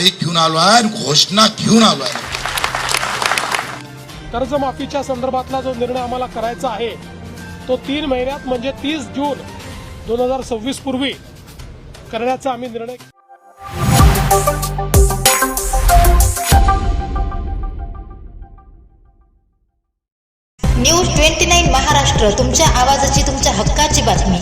तारीख घेऊन आलो आहे आणि घोषणा घेऊन आलो आहे. कर्जमाफीच्या संदर्भातला जो निर्णय आम्हाला करायचा आहे तो तीन महिन्यात म्हणजे तीस जून दोन हजार सव्वीस पूर्वी करण्याचा आम्ही निर्णय न्यूज ट्वेंटी नाईन महाराष्ट्र तुमच्या आवाजाची तुमच्या हक्काची बातमी.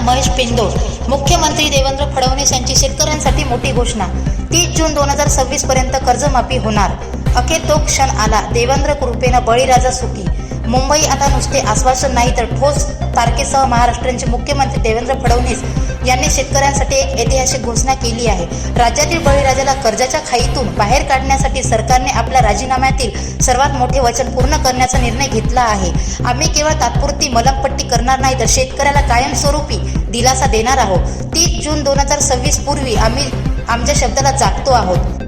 महेश पिंदोड मुख्यमंत्री देवेंद्र फडणवीस यांची शेतकऱ्यांसाठी मोठी घोषणा. तीस जून दोन हजार सव्वीस पर्यंत कर्जमाफी होणार. अखेर तो क्षण आला. देवेंद्र कृपेनं बळीराजा सुखी. मुंबई आता नुसते आश्वासन नाही तर ठोस तारखेसह महाराष्ट्राचे मुख्यमंत्री देवेंद्र फडणवीस यांनी शेतकऱ्यांसाठी एक ऐतिहासिक घोषणा केली आहे. राज्यातील बळीराजाला कर्जाच्या खाईतून बाहेर काढण्यासाठी सरकारने आपल्या राजीनाम्यातील सर्वात मोठे वचन पूर्ण करण्याचा निर्णय घेतला आहे. आम्ही केवळ तात्पुरती मलमपट्टी करणार नाही तर शेतकऱ्याला कायमस्वरूपी दिलासा देणार आहोत. तीस जून दोन हजार सव्वीस पूर्वी आम्ही आमच्या शब्दाला जागतो आहोत.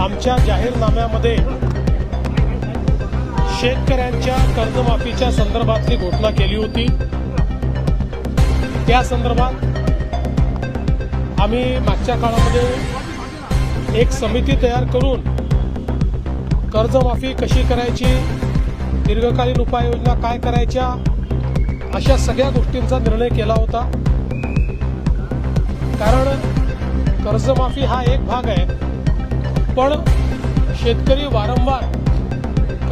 आमच्या जाहीरनाम्यामध्ये शेतकऱ्यांच्या कर्जमाफीच्या संदर्भातली घोषणा केली होती. त्या संदर्भात आम्ही मागच्या काळामध्ये एक समिती तयार करून कर्जमाफी कशी करायची दीर्घकालीन उपाययोजना काय करायच्या अशा सगळ्या गोष्टींचा निर्णय केला होता. कारण कर्जमाफी हा एक भाग आहे पण शेतकरी वारंवार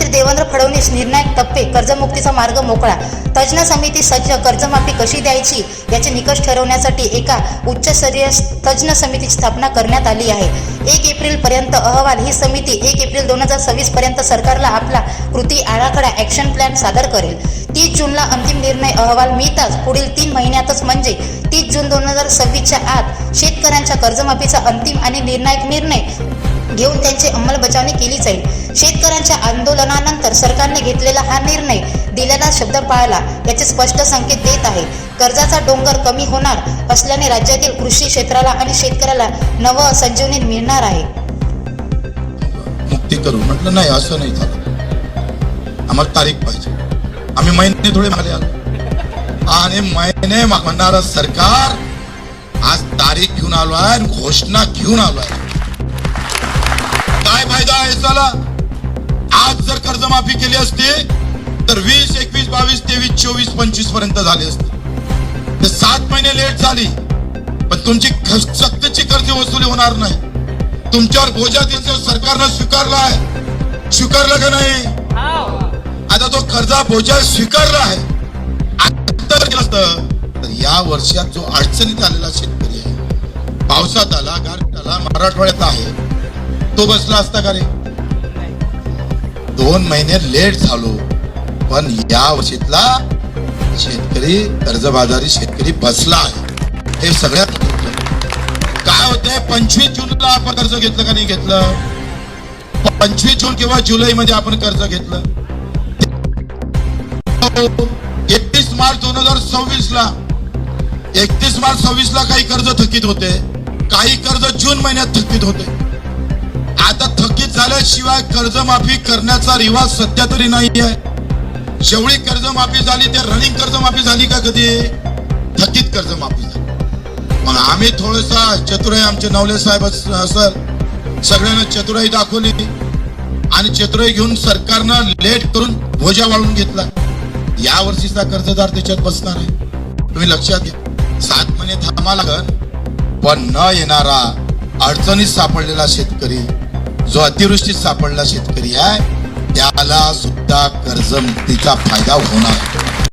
मुख्यमंत्री देवेंद्र फडणवीस निर्णायक टप्पे कर्जमुक्तीचा मार्ग मोकळा. तज्ज्ञ समिती सज्ज कर्जमाफी कशी द्यायची याचे निकष ठरवण्यासाठी एका उच्चस्तरीय तज्ज्ञ समितीची स्थापना करण्यात आली आहे. एक एप्रिल पर्यंत अहवाल ही समिती एक एप्रिल दोन हजार सव्वीस पर्यंत सरकारला आपला कृती आराखडा ऍक्शन प्लॅन सादर करेल. तीस जूनला अंतिम निर्णय अहवाल मिळताच पुढील तीन महिन्यातच म्हणजे तीस जून दोन हजार सव्वीसच्या आत शेतकऱ्यांच्या कर्जमाफीचा अंतिम आणि निर्णायक निर्णय घेऊन त्यांची अंमलबजावणी केली जाईल. शेतकऱ्यांच्या आंदोलनानंतर सरकारने घेतलेला हा निर्णय दिलेला शब्द पाळला याचे स्पष्ट संकेत देत आहे. कर्जाचा डोंगर कमी होणार असल्याने राज्यातील कृषी क्षेत्राला आणि शेतकऱ्याला नवं संजीवनी मिळणार आहे. मुक्ती करू. म्हटलं नाही असं नाही झालं. आम्हाला तारीख पाहिजे. आम्ही महिने थोडे मागे आलो. आणि महिने म्हणणार सरकार आज तारीख घेऊन आलो आहे आणि घोषणा घेऊन आलो आहे. फायदा आहे त्याला आज जर कर्जमाफी केली असती तर वीस एकवीस बावीस तेवीस चोवीस पंचवीसपर्यंत झाली असती. तर सात महिने लेट झाली. पण तुमची सक्तची कर्ज वसुली होणार नाही. तुमच्यावर बोजा त्यांचं सरकारनं स्वीकारला आहे. स्वीकारलं का नाही? आता तो कर्जा बोजा स्वीकारला आहे. तर या वर्षात जो अडचणीत आलेला शेतकरी आहे पावसात आला गारठ्यात आला मराठवाड्यात आहे तो बसला असता का रे? दोन महिने लेट झालो पण या वर्षीतला शेतकरी कर्जबाजारी शेतकरी बसला आहे. हे सगळ्यात काय होतंय पंचवीस जूनला आपण कर्ज घेतलं का नाही घेतलं? पंचवीस जून किंवा जुलै मध्ये आपण कर्ज घेतलं. एकतीस मार्च दोन हजार सव्वीस ला एकतीस मार्च सव्वीस ला काही कर्ज थकीत होते. काही कर्ज जून महिन्यात थकीत होते. झाल्याशिवाय कर्जमाफी करण्याचा रिवाज सध्या तरी नाही आहे जेवढी कर्जमाफी झाली त्या रनिंग कर्जमाफी झाली का कधी? थकीत कर्जमाफी झाली. मग आम्ही थोडसा चतुराई आमचे नवले साहेब सर सगळ्यांना चतुराई दाखवली आणि चतुराई घेऊन सरकारनं लेट करून भोजा वाळून घेतला. या वर्षीचा कर्जदार त्याच्यात बसणार आहे. तुम्ही लक्षात घ्या. सात महिने थांबा लागल पण न येणारा अडचणीत सापडलेला शेतकरी जो अतिवृष्टीत सापडला शेतकरी आहे त्याला सुद्धा कर्जमुक्तीचा फायदा होणार.